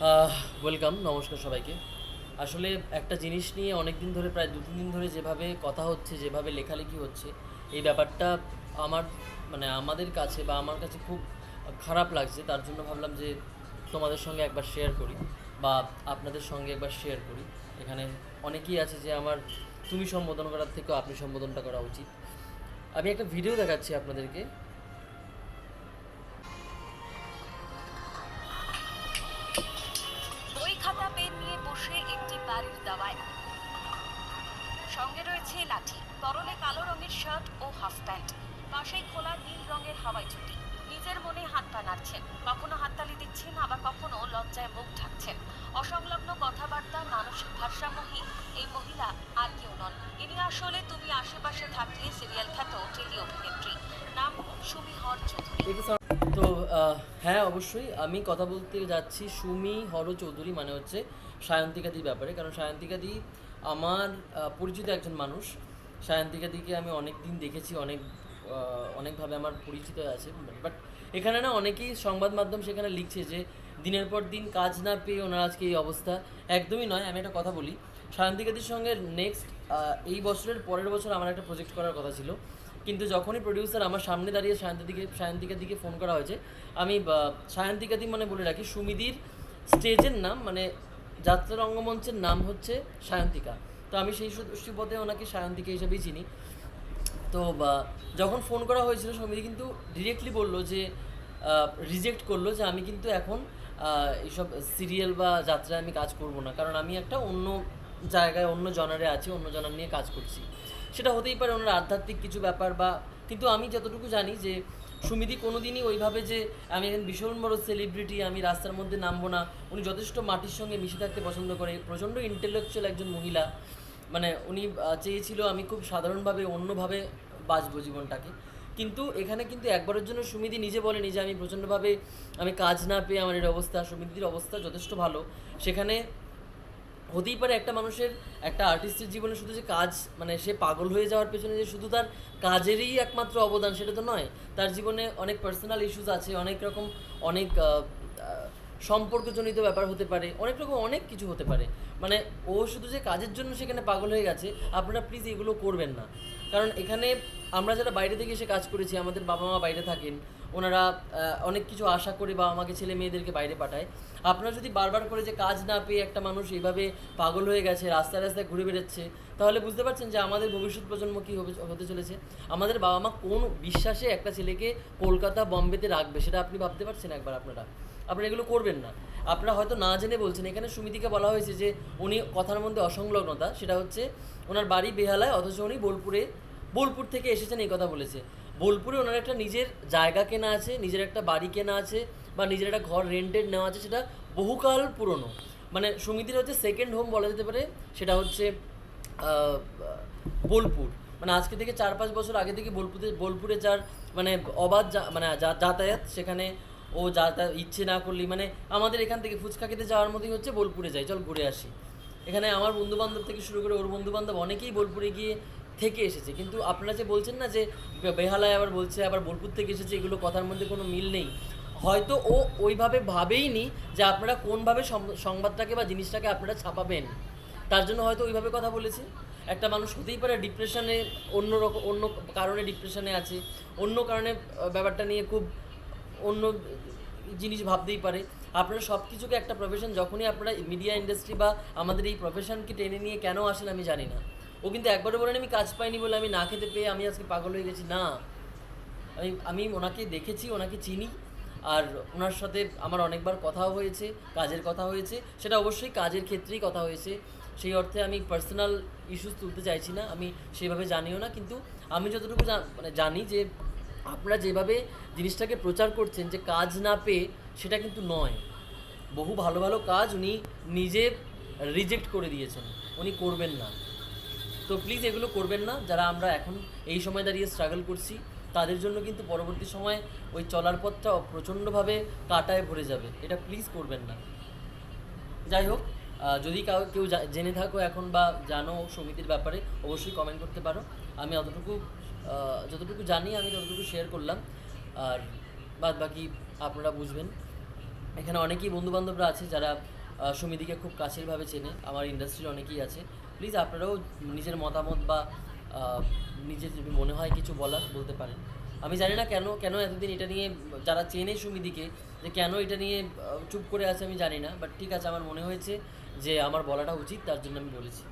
Welcome নমস্কার সবাইকে। আসলে একটা জিনিস নিয়ে অনেক দিন ধরে, প্রায় দু তিন দিন ধরে যেভাবে কথা হচ্ছে, যেভাবে লেখালেখি হচ্ছে, এই ব্যাপারটা আমার মানে আমাদের কাছে বা আমার কাছে খুব খারাপ লাগছে। তার জন্য ভাবলাম যে তোমাদের সঙ্গে একবার শেয়ার করি বা আপনাদের সঙ্গে একবার শেয়ার করি। এখানে অনেকেই আছে যে আমার, তুমি সম্বোধন করার থেকেও আপনি সম্বোধনটা করা উচিত। আমি একটা ভিডিও দেখাচ্ছি আপনাদেরকে। বাড়ির দাওয়ায় সঙ্গে রয়েছে লাঠি পরনে কালো রঙের শার্ট ও হাফ প্যান্ট। পাশেই খোলা নীল রঙের হাওয়াই চুটি। নিজের মনে হাত পা নাড়ছেন। কখনো হাততালি দিচ্ছেন, আবার কখনো লজ্জায় মুখ ঢাকছেন। অসংলগ্ন কথাবার্তা, মানসিক ভারসাম্যহীন এই মহিলা আর কেউ নন। ইনি আসলে তুমি আশেপাশে থাকলে সিরিয়াল খ্যাত টেলি অভিনেত্রী নাম সুমি হর চৌধুরী। হ্যাঁ অবশ্যই। আমি কথা বলতে যাচ্ছি সুমি হর চৌধুরী মানে হচ্ছে সায়ন্তিকাদির ব্যাপারে। কারণ সায়ন্তিকাদি আমার পরিচিত একজন মানুষ। সায়ন্তিকাদিকে আমি অনেক দিন দেখেছি, অনেক অনেকভাবে আমার পরিচিত আছে। বাট এখানে না অনেকেই সংবাদ মাধ্যম সেখানে লিখছে যে, দিনের পর দিন কাজ না পেয়ে ওনার আজকে এই অবস্থা। একদমই নয়, আমি একটা কথা বলি। সায়ন্তিকাদির সঙ্গে নেক্সট এই বছরের পরের বছর আমার একটা প্রজেক্ট করার কথা ছিল। কিন্তু যখনই প্রডিউসার আমার সামনে দাঁড়িয়ে সায়ন্তিকে সায়ন্তিকার দিকে ফোন করা হয়েছে, আমি সায়ন্তিকাদি মানে বলে রাখি, সুমিদির স্টেজের নাম মানে যাত্রা রঙ্গমঞ্চের নাম হচ্ছে সায়ন্তিকা। তো আমি সেই সুপথে ওনাকে সায়ন্তিকা হিসেবেই চিনি। তো যখন ফোন করা হয়েছিল সমিতি কিন্তু ডিরেক্টলি বলল যে রিজেক্ট করল যে আমি কিন্তু এখন এইসব সিরিয়াল বা যাত্রায় আমি কাজ করব না। কারণ আমি একটা অন্য জায়গায় অন্য জনারে আছি, অন্য জনার নিয়ে কাজ করছি। সেটা হতেই পারে ওনার আধ্যাত্মিক কিছু ব্যাপার বা, কিন্তু আমি যতটুকু জানি যে, সুমিদি কোনোদিনই ওইভাবে যে, আমি একজন ভীষণ বড় সেলিব্রিটি আমি রাস্তার মধ্যে নামবো না, উনি যথেষ্ট মাটির সঙ্গে মিশে থাকতে পছন্দ করে, প্রচণ্ড ইন্টেলেকচুয়াল একজন মহিলা। মানে উনি চেয়েছিল আমি খুব সাধারণভাবে, অন্যভাবে বাঁচবো জীবনটাকে। কিন্তু এখানে কিন্তু একবারের জন্য সুমিদি নিজে বলেনি যে, আমি প্রচণ্ডভাবে, আমি কাজ না পেয়ে আমার এর অবস্থা, সুমিদির অবস্থা যথেষ্ট ভালো। সেখানে হতেই পারে একটা মানুষের, একটা আর্টিস্টের জীবনে শুধু যে কাজ মানে সে পাগল হয়ে যাওয়ার পেছনে যে শুধু তার কাজেরই একমাত্র অবদান, সেটা তো নয়। তার জীবনে অনেক পার্সোনাল ইস্যুস আছে, অনেক রকম, অনেক সম্পর্কজনিত ব্যাপার হতে পারে, অনেক রকম অনেক কিছু হতে পারে। মানে ও শুধু যে কাজের জন্য সেখানে পাগল হয়ে গেছে, আপনারা প্লিজ এগুলো করবেন না। কারণ এখানে আমরা যারা বাইরে থেকে এসে কাজ করেছি, আমাদের বাবা মা বাইরে থাকেন ওনারা অনেক কিছু আশা করে বা আমাকে ছেলে মেয়েদেরকে বাইরে পাঠায়। আপনারা যদি বারবার করে যে কাজ না পেয়ে একটা মানুষ এইভাবে পাগল হয়ে গেছে, রাস্তায় রাস্তায় ঘুরে বেড়াচ্ছে, তাহলে বুঝতে পারছেন যে আমাদের ভবিষ্যৎ প্রজন্ম কী হতে চলেছে। আমাদের বাবা মা কোন বিশ্বাসে একটা ছেলেকে কলকাতা বম্বেতে রাখবে, সেটা আপনি ভাবতে পারছেন একবার আপনারা। আপনারা এগুলো করবেন না। আপনারা হয়তো না জেনে বলছেন, এখানে সুমিতিকে বলা হয়েছে যে উনি কথার মধ্যে অসংলগ্নতা, সেটা হচ্ছে ওনার বাড়ি বেহালায়, অথচ উনি বোলপুরে, বোলপুর থেকে এসেছেন এই কথা বলেছে। বোলপুরে ওনার একটা নিজের জায়গা কেনা আছে, নিজের একটা বাড়ি কেনা আছে, বা নিজের একটা ঘর রেন্টেড নেওয়া আছে, সেটা বহুকাল পুরনো। মানে সমিতির হচ্ছে সেকেন্ড হোম বলা যেতে পারে, সেটা হচ্ছে বোলপুর। মানে আজকে থেকে চার পাঁচ বছর আগে থেকে বোলপুরে বোলপুরে যার মানে অবাধ মানে যাতায়াত, সেখানে ও যাতায়াত ইচ্ছে না করলেই মানে আমাদের এখান থেকে ফুচকা খেতে যাওয়ার মতোই হচ্ছে বোলপুরে যাই, চল ঘুরে আসি। এখানে আমার বন্ধু বান্ধব থেকে শুরু করে ওর বন্ধু বান্ধব অনেকেই বোলপুরে গিয়ে থেকে এসেছে। কিন্তু আপনারা যে বলছেন না যে বেহালায় আবার বলছে, আবার বোলপুর থেকে এসেছে, এগুলো কথার মধ্যে কোনো মিল নেই। হয়তো ও ওইভাবে ভাবেই নি যে আপনারা কোনভাবে সংবাদটাকে বা জিনিসটাকে আপনারা ছাপাবেন। তার জন্য হয়তো ওইভাবে কথা বলেছে। একটা মানুষ হতেই পারে ডিপ্রেশনে অন্য রকম অন্য কারণে ডিপ্রেশনে আছে। অন্য কারণে ব্যাপারটা নিয়ে খুব অন্য জিনিস ভাবতেই পারে। আপনারা সব কিছুকে একটা প্রফেশন যখনই আপনারা মিডিয়া ইন্ডাস্ট্রি বা আমাদের এই প্রফেশনকে টেনে নিয়ে কেন আসেন আমি জানি না। ও কিন্তু একবারও বলেন, আমি কাজ পাইনি বলে আমি না খেতে পেয়ে আমি আজকে পাগল হয়ে গেছি। না, আমি আমি ওনাকে দেখেছি, ওনাকে চিনি, আর ওনার সাথে আমার অনেকবার কথাও হয়েছে, কাজের কথা হয়েছে। সেটা অবশ্যই কাজের ক্ষেত্রেই কথা হয়েছে। সেই অর্থে আমি পার্সোনাল ইস্যুস তুলতে চাইছি না, আমি সেভাবে জানিও না। কিন্তু আমি যতটুকু মানে জানি যে আপনারা যেভাবে জিনিসটাকে প্রচার করছেন যে কাজ না পেয়ে, সেটা কিন্তু নয়। বহু ভালো ভালো কাজ উনি নিজে রিজেক্ট করে দিয়েছেন। উনি করবেন না। তো প্লিজ এগুলো করবেন না। যারা আমরা এখন এই সময় দাঁড়িয়ে স্ট্রাগল করছি, তাদের জন্য কিন্তু পরবর্তী সময় ওই চলার পথটা প্রচণ্ডভাবে কাটায় ভরে যাবে। এটা প্লিজ করবেন না। যাই হোক যদি কাউ কেউ জেনে থাকো এখন বা জানো সমিতির ব্যাপারে, অবশ্যই কমেন্ট করতে পারো। আমি অতটুকু যতটুকু জানি আমি ততটুকু শেয়ার করলাম। আর বাদ বাকি আপনারা বুঝবেন। এখানে অনেকেই বন্ধু বান্ধবরা আছে যারা আহ, সুমিদিকে খুব কাছেরভাবে চেনে। আমার ইন্ডাস্ট্রির অনেকেই আছে। প্লিজ আপনারাও নিজের মতামত বা নিজের যদি মনে হয় কিছু বলার বলতে পারেন। আমি জানি না কেন কেন এতদিন এটা নিয়ে যারা চেনে সুমিদিকে যে কেন এটা নিয়ে চুপ করে আছে আমি জানি না বাট ঠিক আছে আমার মনে হয়েছে যে আমার বলাটা উচিত তার জন্য আমি বলেছি।